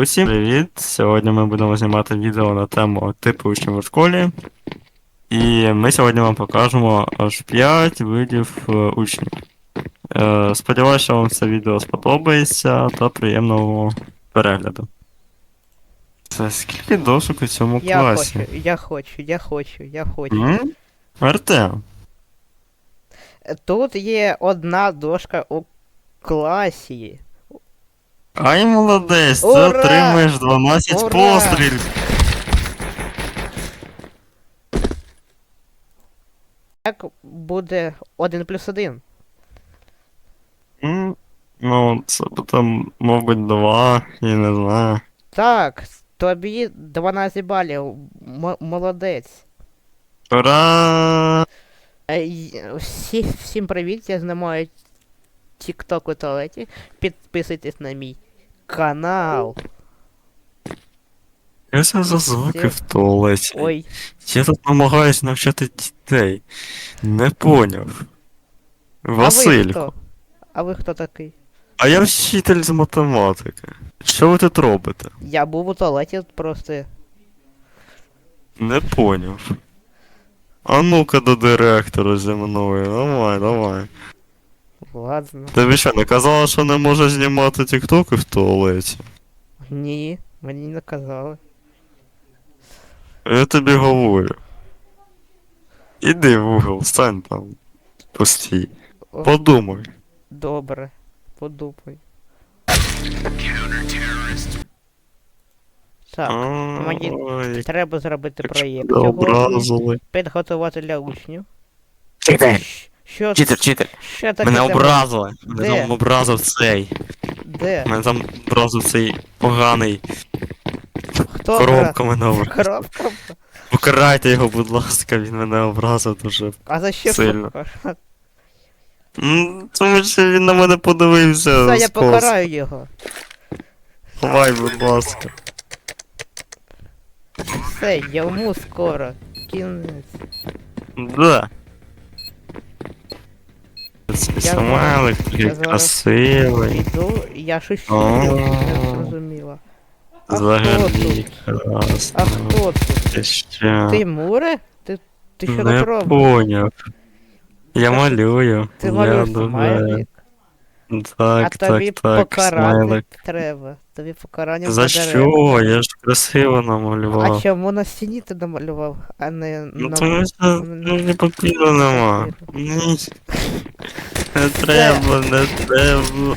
Усім привіт! Сьогодні ми будемо знімати відео на тему типи учнів у школі. І ми сьогодні вам покажемо аж 5 видів е, учнів. Е, сподіваюся, що вам це відео сподобається та приємного перегляду. Це скільки дошок у цьому Я класі? хочу, я хочу, я хочу, я хочу. М? Артем, Тут є одна дошка у класі. Ай молодець, ти Ура! отримаєш 12 Ура! пострілів. Як буде один плюс один? М, Ну, це потім, мабуть, 2, я не знаю. Так, тобі 12 балів. М- молодець. Ура! Е, й- Всі, всім привіт, я знімаю TikTok у туалеті. Підписуйтесь на мій канал. Я це за звуки в туалеті. Ой, Я тут намагаюсь навчати дітей. Не поняв. а ви Василько. хто? А ви хто такий? А я вчитель з математики. Що ви тут робите? Я був у туалеті просто. Не поняв. А ну-ка до директора зі мною. Давай, давай. Ладно. Тобі що, не казала, що не можеш знімати тіктоки в туалеті? Ні, мені не казали. Я тобі говорю. Іди в угол, стань там. Постій. О, Подумай. Добре, подумай. Так, мені Ой, треба зробити проєкт сьогодні. образили. Підготувати для учнів. Щ- Що, читер, читер. що таке? Мене образили. Мене Де? там образив цей. Де? Мене там образив цей поганий. Хто? Коробка мене образив. Коробка? Покарайте його, будь ласка, він мене образив дуже. А за що Сильно. покарати? М, Тому що він на мене подивився. Все, я скос. покараю його. Давай, будь ласка. Все, йому скоро. Кінець. Да. Цей Я Смайлик такий зараз- красивий. Іду, я щось О. не зрозуміла. А хто Взагалі тут? А хто тут? Ти що? Ти Муре? Ти, ти що Не тут робиш? поняв. Я малюю. Ти я малюєш дуже... смайлик, Так, а тобі так, так, покарати смайлик. треба. Тобі покарання За буде що? Я ж красиво А намалював. чому на стіні ти намалював, а не Ну на... тому що ну, не папіру нема. Ні. Не треба, не треба.